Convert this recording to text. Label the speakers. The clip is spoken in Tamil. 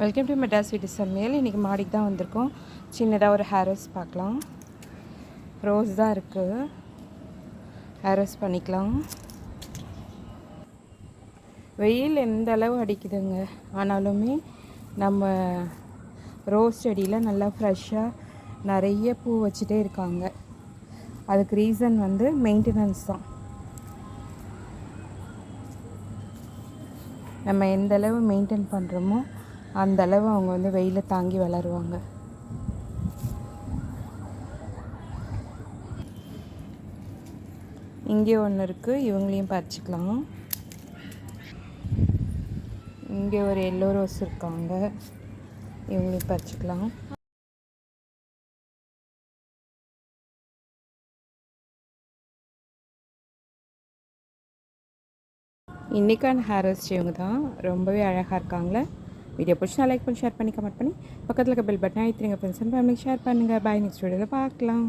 Speaker 1: வெல்கம் டு மெட்ராஸ் வீட்டு சமையல் இன்றைக்கி மாடிக்கு தான் வந்திருக்கோம். சின்னதாக ஒரு ஹேரோஸ் பார்க்கலாம். ரோஸ் தான் இருக்குது ஹேரோஸ் பண்ணிக்கலாம். வெயில் எந்த அளவு அடிக்குதுங்க? ஆனாலுமே நம்ம ரோஸ் செடியில் நல்லா ஃப்ரெஷ்ஷாக நிறைய பூ வச்சுட்டே இருக்காங்க. அதுக்கு ரீசன் வந்து மெயின்டெனன்ஸ் தான். நம்ம எந்தளவு மெயின்டைன் பண்ணுறோமோ அந்த அளவு அவங்க வந்து வெயில தாங்கி வளருவாங்க. இங்கே ஒன்று இருக்குது இவங்களையும் பறிச்சிக்கலாம். இங்கே ஒரு எல்லோ ரோஸ் இருக்காங்க இவங்களையும் பறிச்சிக்கலாம். இன்றைக்கான ஹேர் ரோஸ்ட் இவங்க தான் ரொம்பவே அழகாக இருக்காங்களே. வீடியோ பிடிச்சா லைக் பண்ணி ஷேர் பண்ணி கமெண்ட் பண்ணி. பக்கத்தில் இருக்க பெல் பட்டன் அழுத்திங்க ஃப்ரெண்ட்ஸ் அண்ட் ஃபேமிலிக்கு ஷேர் பண்ணுங்கள் பாய் நெக்ஸ்ட் வீடியோவில் பார்க்கலாம்.